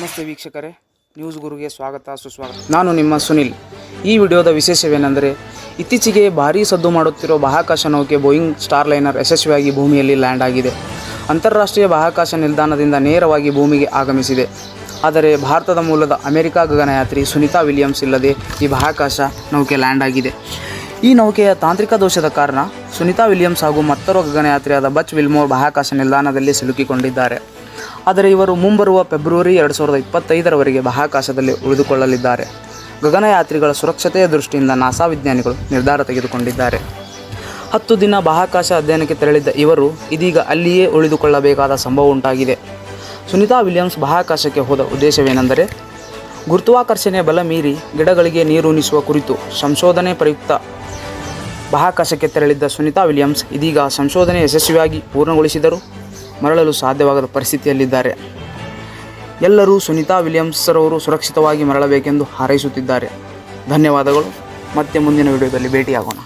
ನಮಸ್ತೆ ವೀಕ್ಷಕರೇ. ನ್ಯೂಸ್ ಗುರುಗೆ ಸ್ವಾಗತ, ಸುಸ್ವಾಗತ. ನಾನು ನಿಮ್ಮ ಸುನಿಲ್. ಈ ವಿಡಿಯೋದ ವಿಶೇಷವೇನೆಂದರೆ, ಇತ್ತೀಚೆಗೆ ಭಾರೀ ಸದ್ದು ಮಾಡುತ್ತಿರೋ ಬಾಹ್ಯಾಕಾಶ ನೌಕೆ ಬೋಯಿಂಗ್ ಸ್ಟಾರ್ ಲೈನರ್ ಯಶಸ್ವಿಯಾಗಿ ಭೂಮಿಯಲ್ಲಿ ಲ್ಯಾಂಡ್ ಆಗಿದೆ. ಅಂತಾರಾಷ್ಟ್ರೀಯ ಬಾಹ್ಯಾಕಾಶ ನಿಲ್ದಾಣದಿಂದ ನೇರವಾಗಿ ಭೂಮಿಗೆ ಆಗಮಿಸಿದೆ. ಆದರೆ ಭಾರತದ ಮೂಲದ ಅಮೆರಿಕ ಗಗನಯಾತ್ರಿ ಸುನಿತಾ ವಿಲಿಯಮ್ಸ್ ಇಲ್ಲದೆ ಈ ಬಾಹ್ಯಾಕಾಶ ನೌಕೆ ಲ್ಯಾಂಡ್ ಆಗಿದೆ. ಈ ನೌಕೆಯ ತಾಂತ್ರಿಕ ದೋಷದ ಕಾರಣ ಸುನಿತಾ ವಿಲಿಯಮ್ಸ್ ಹಾಗೂ ಮತ್ತೋರ್ವ ಗಗನಯಾತ್ರಿಯಾದ ಬಚ್ ವಿಲ್ಮೋರ್ ಬಾಹ್ಯಾಕಾಶ ನಿಲ್ದಾಣದಲ್ಲಿ ಸಿಲುಕಿಕೊಂಡಿದ್ದಾರೆ. ಆದರೆ ಇವರು ಮುಂಬರುವ ಫೆಬ್ರವರಿ ಎರಡು ಸಾವಿರದ ಇಪ್ಪತ್ತೈದರವರೆಗೆ ಬಾಹಾಕಾಶದಲ್ಲಿ ಉಳಿದುಕೊಳ್ಳಲಿದ್ದಾರೆ. ಗಗನಯಾತ್ರಿಗಳ ಸುರಕ್ಷತೆಯ ದೃಷ್ಟಿಯಿಂದ ನಾಸಾ ವಿಜ್ಞಾನಿಗಳು ನಿರ್ಧಾರ ತೆಗೆದುಕೊಂಡಿದ್ದಾರೆ. ಹತ್ತು ದಿನ ಬಾಹ್ಯಾಕಾಶ ಅಧ್ಯಯನಕ್ಕೆ ತೆರಳಿದ್ದ ಇವರು ಇದೀಗ ಅಲ್ಲಿಯೇ ಉಳಿದುಕೊಳ್ಳಬೇಕಾದ ಸಂಭವ ಉಂಟಾಗಿದೆ. ಸುನಿತಾ ವಿಲಿಯಮ್ಸ್ ಬಾಹ್ಯಾಕಾಶಕ್ಕೆ ಹೋದ ಉದ್ದೇಶವೇನೆಂದರೆ, ಗುರುತ್ವಾಕರ್ಷಣೆಯ ಬಲ ಮೀರಿ ಗಿಡಗಳಿಗೆ ನೀರುಣಿಸುವ ಕುರಿತು ಸಂಶೋಧನೆ ಪ್ರಯುಕ್ತ ಬಾಹ್ಯಾಕಾಶಕ್ಕೆ ತೆರಳಿದ್ದ ಸುನಿತಾ ವಿಲಿಯಮ್ಸ್ ಇದೀಗ ಸಂಶೋಧನೆ ಯಶಸ್ವಿಯಾಗಿ ಪೂರ್ಣಗೊಳಿಸಿದರೂ. ಮರಳಲು ಸಾಧ್ಯವಾಗದ ಪರಿಸ್ಥಿತಿಯಲ್ಲಿದ್ದಾರೆ. ಎಲ್ಲರೂ ಸುನಿತಾ ವಿಲಿಯಮ್ಸರವರು ಸುರಕ್ಷಿತವಾಗಿ ಮರಳಬೇಕೆಂದು ಹಾರೈಸುತ್ತಿದ್ದಾರೆ. ಧನ್ಯವಾದಗಳು. ಮತ್ತೆ ಮುಂದಿನ ವಿಡಿಯೋದಲ್ಲಿ ಭೇಟಿಯಾಗೋಣ.